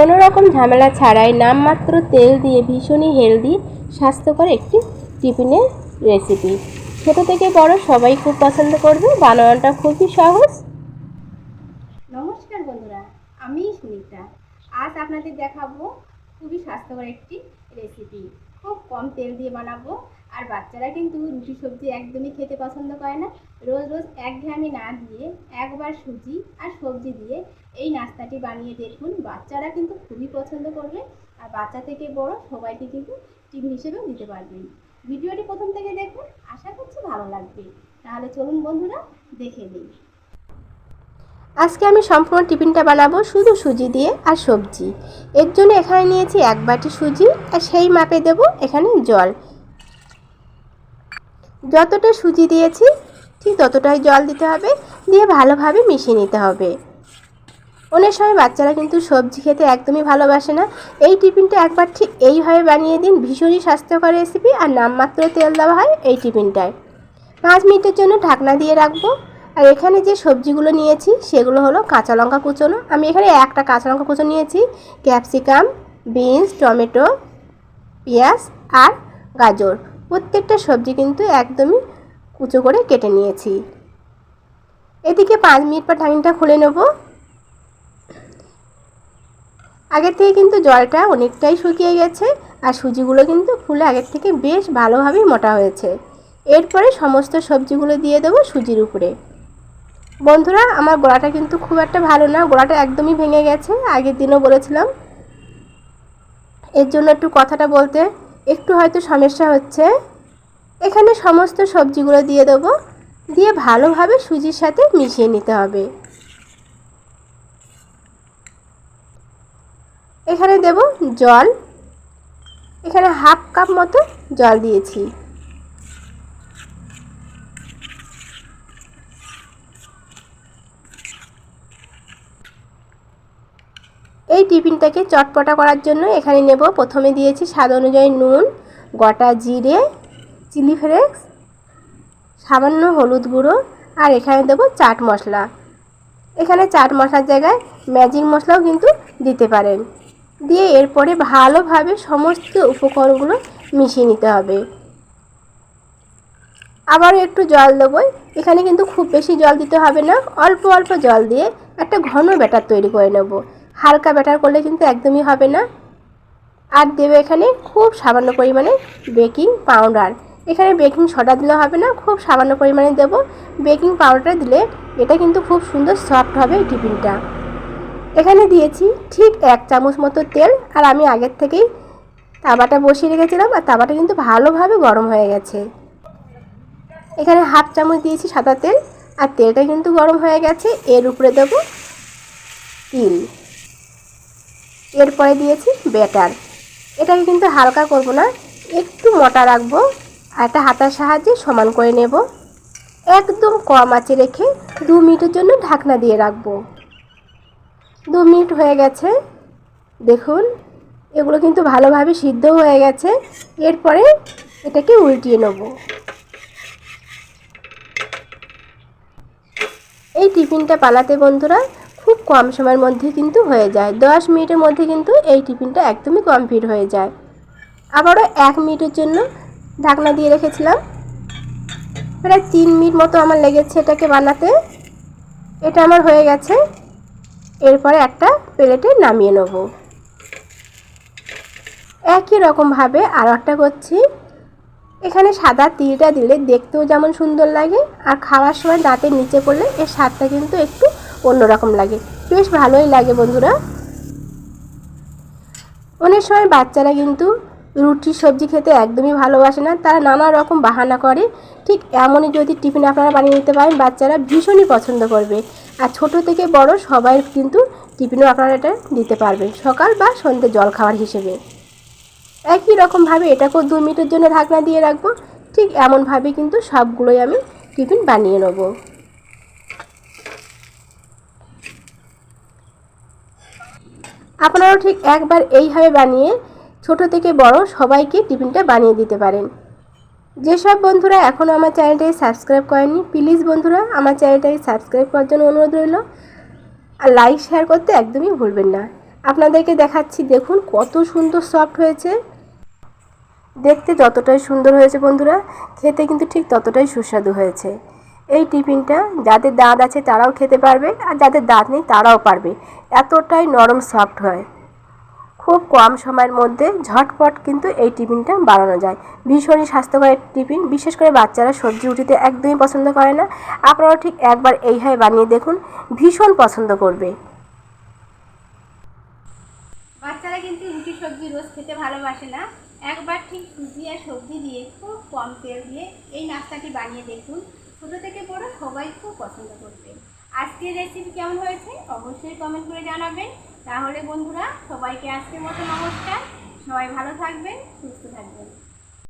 কোনো রকম ঝামেলা ছাড়াই নামমাত্র তেল দিয়ে ভীষণই হেলদি, স্বাস্থ্যকর একটি টিফিনের রেসিপি। ছোট থেকে বড় সবাই খুব পছন্দ করবে, বানানোটা খুবই সহজ। নমস্কার বন্ধুরা, আমি সুনিতা। আজ আপনাদের দেখাবো খুবই স্বাস্থ্যকর একটি রেসিপি। খুব কম তেল দিয়ে বানাবো আর বাচ্চারা কিন্তু রুটি, সবজি একদমই খেতে পছন্দ করে না। রোজ রোজ একঘেয়েমি না দিয়ে একবার সুজি আর সবজি দিয়ে এই নাস্তাটি বানিয়ে দেখুন। বাচ্চারা কিন্তু খুবই পছন্দ করবে আর বাচ্চা থেকে বড় সবাইকে কিন্তু টিফিন হিসেবেও দিতে পারবেন। ভিডিওটি প্রথম থেকে দেখুন, আশা করছি ভালো লাগবে। তাহলে চলুন বন্ধুরা, দেখে নিই। আজকে আমি সম্পূর্ণ টিফিনটা বানাবো শুধু সুজি দিয়ে আর সবজি। এর জন্য এখানে নিয়েছি এক বাটি সুজি আর সেই মাপে দেব এখানে জল। যতটা সুজি দিয়েছি, ঠিক ততটাই জল দিতে হবে, দিয়ে ভালোভাবে মিশিয়ে নিতে হবে। অনেক সময় বাচ্চারা কিন্তু সবজি খেতে একদমই ভালোবাসে না। এই টিফিনটা একবার ঠিক এইভাবে বানিয়ে দিন, ভীষণই স্বাস্থ্যকর রেসিপি আর নামমাত্র তেল দেওয়া হয় এই টিফিনটায়। পাঁচ মিনিটের জন্য ঢাকনা দিয়ে রাখব। আর এখানে যে সবজিগুলো নিয়েছি, সেগুলো হলো কাঁচা লঙ্কা কুচোনো। আমি এখানে একটা কাঁচা লঙ্কা কুচো নিয়েছি, ক্যাপসিকাম, বিনস, টমেটো, পেঁয়াজ আর গাজর। প্রত্যেকটা সবজি কিন্তু একদমই কুচো করে কেটে নিয়েছি। এদিকে পাঁচ মিনিট পর ঢাকনিটা খুলে নেব। আগের থেকে কিন্তু জলটা অনেকটাই শুকিয়ে গেছে আর সুজিগুলো কিন্তু ফুলে আগের থেকে বেশ ভালোভাবেই মোটা হয়েছে। এরপরে সমস্ত সবজিগুলো দিয়ে দেবো সুজির উপরে। বন্ধুরা, আমার গোড়াটা কিন্তু খুব একটা ভালো না, গোড়াটা একদমই ভেঙে গেছে। আগের দিনও বলেছিলাম। এর জন্য একটু কথাটা বলতে একটু হয়তো সমস্যা হচ্ছে। এখানে সমস্ত সবজিগুলো দিয়ে দেবো। দিয়ে ভালোভাবে সুজির সাথে মিশিয়ে নিতে হবে। এখানে দেব জল। এখানে হাফ কাপ মতো জল দিয়েছি। এই টিফিনটাকে চটপটা করার জন্য এখানে নেব। প্রথমে দিয়েছি স্বাদ অনুযায়ী নুন, গোটা জিরে, চিলি ফ্লেক্স, সামান্য হলুদ গুঁড়ো, আর এখানে দেবো চাট মশলা। এখানে চাট মশলার জায়গায় ম্যাজিক মশলাও কিন্তু দিতে পারেন। দিয়ে এরপরে ভালোভাবে সমস্ত উপকরণগুলো মিশিয়ে নিতে হবে। আবারও একটু জল দেবো। এখানে কিন্তু খুব বেশি জল দিতে হবে না। অল্প অল্প জল দিয়ে একটা ঘন ব্যাটার তৈরি করে নেব। হালকা ব্যাটার করলে কিন্তু একদমই হবে না। আর দেবে এখানে খুব সামান্য পরিমাণে বেকিং পাউডার এখানে বেকিং সোডা দিলে হবে না, খুব সামান্য পরিমাণে দেব। বেকিং পাউডার দিলে এটা কিন্তু খুব সুন্দর সফট হবে এই টিফিনটা। এখানে দিয়েছি ঠিক এক চামচ মতো তেল, আর আমি আগের থেকেই তাওয়াটা বসিয়ে রেখেছিলাম, আর তাওয়াটা কিন্তু ভালোভাবে গরম হয়ে গেছে। এখানে হাফ চামচ দিয়েছি সাদা তেল, আর তেলটা কিন্তু গরম হয়ে গেছে। এর উপরে দেবো তিল। এরপরে দিয়েছি ব্যাটার এটাকে কিন্তু হালকা করব না, একটু মোটা রাখব আর একটা হাতার সাহায্যে সমান করে নেব। একদম কম আঁচে রেখে দু মিনিটের জন্য ঢাকনা দিয়ে রাখব। দু মিনিট হয়ে গেছে। দেখুন, এগুলো কিন্তু ভালোভাবে সিদ্ধ হয়ে গেছে। এরপরে এটাকে উল্টিয়ে নেব। এই টিফিনটা পালাতে বন্ধুরা খুব কম সময়ের মধ্যে কিন্তু হয়ে যায়। দশ মিনিটের মধ্যে কিন্তু এই টিফিনটা একদমই কমপ্লিট হয়ে যায়। আবারও এক মিনিটের জন্য ঢাকনা দিয়ে রেখেছিলাম। প্রায় তিন মিনিট মতো আমার লেগেছে এটাকে বানাতে। এটা আমার হয়ে গেছে। এরপরে একটা প্লেটে নামিয়ে নেব। একই রকমভাবে আরও একটা করছি। এখানে সাদা তিলটা দিলে দেখতেও যেমন সুন্দর লাগে। আর খাওয়ার সময় দাঁতের নিচে পড়লে এর স্বাদটা কিন্তু একটু অন্যরকম লাগে। বেশ ভালোই লাগে বন্ধুরা। অনেক সময় বাচ্চারা কিন্তু রুটি সবজি খেতে একদমই ভালোবাসে না, তারা নানা রকম বাহানা করে। ঠিক এমনই যদি টিফিন আপনারা বানিয়ে নিতে পারেন, বাচ্চারা ভীষণই পছন্দ করবে। আর ছোট থেকে বড় সবাই কিন্তু টিফিনও আপনারা এটা দিতে পারবেন, সকাল বা সন্ধ্যে জল খাওয়ার হিসেবে। একই রকমভাবে এটাকেও দু মিনিটের জন্য ঢাকনা দিয়ে রাখব। ঠিক এমনভাবে কিন্তু সবগুলোই আমি টিফিন বানিয়ে নেব। আপনারাও ঠিক একবার এইভাবে বানিয়ে ছোট থেকে বড় সবাইকে টিফিনটা বানিয়ে দিতে পারেন। যেসব বন্ধুরা এখনও আমার চ্যানেলটাকে সাবস্ক্রাইব করেননি, প্লিজ বন্ধুরা আমার চ্যানেলটাকে সাবস্ক্রাইব করার জন্য অনুরোধ রইল। আর লাইক, শেয়ার করতে একদমই ভুলবেন না। আপনাদেরকে দেখাচ্ছি, দেখুন কত সুন্দর সফট হয়েছে। দেখতে যতটাই সুন্দর হয়েছে বন্ধুরা, খেতে কিন্তু ঠিক ততটাই সুস্বাদু হয়েছে। এই টিফিনটা যাদের দাঁত আছে তারাও খেতে পারবে আর যাদের দাঁত নেই তারাও পারবে। এতটাই নরম সফট হয়। খুব কম সময়ের মধ্যে ঝটপট কিন্তু এই টিফিনটা বানানো যায়। ভীষণই স্বাস্থ্যকর টিফিন। বিশেষ করে বাচ্চারা সবজি রুটিতে একদমই পছন্দ করে না। আপনারাও ঠিক একবার এইভাবে বানিয়ে দেখুন। ভীষণ পছন্দ করবে। বাচ্চারা কিন্তু রুটি, সবজি রোজ খেতে ভালোবাসে না। একবার ঠিক সুজি আর সবজি দিয়ে খুব কম তেল দিয়ে এই নাস্তাটি বানিয়ে দেখুন। ছোটো থেকে বড় সবাই খুব পছন্দ করবে। আজকের রেসিপি কেমন হয়েছে অবশ্যই কমেন্ট করে জানাবেন। তাহলে বন্ধুরা, সবাইকে আজকের মতো নমস্কার। সবাই ভালো থাকবেন, সুস্থ থাকবেন।